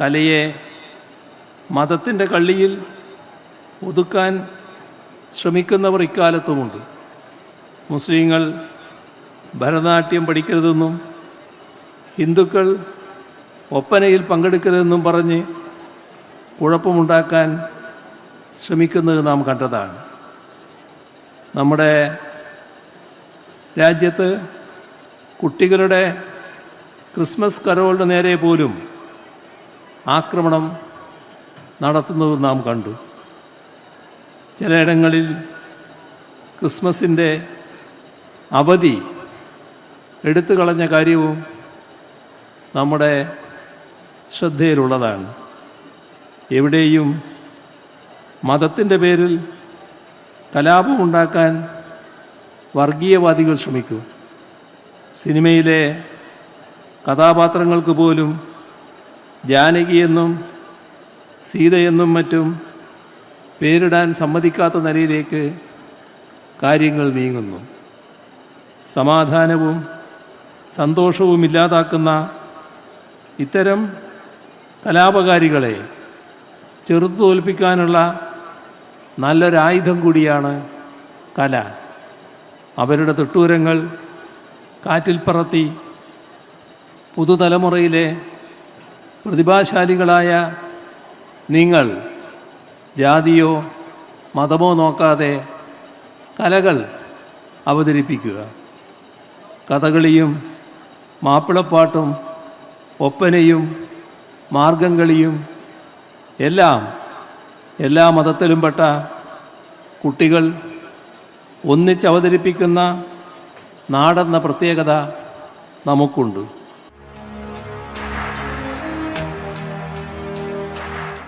കലയെ മതത്തിന്റെ കള്ളിയിൽ ഒതുക്കാൻ ശ്രമിക്കുന്നവർ ഇക്കാലത്തുമുണ്ട്. മുസ്ലിങ്ങൾ ഭരതനാട്യം പഠിക്കരുതെന്നും ഹിന്ദുക്കൾ ഒപ്പനയിൽ പങ്കെടുക്കരുതെന്നും പറഞ്ഞ് കുഴപ്പമുണ്ടാക്കാൻ ശ്രമിക്കുന്നത് നാം കണ്ടതാണ്. നമ്മുടെ രാജ്യത്ത് കുട്ടികളുടെ ക്രിസ്മസ് കരോളിന് നേരെ പോലും ആക്രമണം നടത്തുന്നത് നാം കണ്ടു. ചിലയിടങ്ങളിൽ ക്രിസ്മസിന്റെ അവധി എടുത്തു കളഞ്ഞ കാര്യവും നമ്മുടെ ശ്രദ്ധയിലുള്ളതാണ്. എവിടെയും മതത്തിന്റെ പേരിൽ കലാപമുണ്ടാക്കാൻ വർഗീയവാദികൾ ശ്രമിക്കും. സിനിമയിലെ കഥാപാത്രങ്ങൾക്ക് പോലും ജാനകിയെന്നും സീതയെന്നും മറ്റും പേരിടാൻ സമ്മതിക്കാത്ത നിലയിലേക്ക് കാര്യങ്ങൾ നീങ്ങുന്നു. സമാധാനവും സന്തോഷവും ഇല്ലാതാക്കുന്ന ഇത്തരം കലാപകാരികളെ ചെറുത്തു തോൽപ്പിക്കാനുള്ള നല്ലൊരായുധം കൂടിയാണ് കല. അവരുടെ തൊട്ടൂരങ്ങൾ കാറ്റിൽ പറത്തി പുതുതലമുറയിലെ പ്രതിഭാശാലികളായ നിങ്ങൾ ജാതിയോ മതമോ നോക്കാതെ കലകൾ അവതരിപ്പിക്കുക. കഥകളിയും മാപ്പിളപ്പാട്ടും ഒപ്പനയും മാർഗംകളിയും എല്ലാം എല്ലാ മതത്തിലും പെട്ട കുട്ടികൾ ഒന്നിച്ചവതരിപ്പിക്കുന്ന നാടെന്ന പ്രത്യേകത നമുക്കുണ്ട്.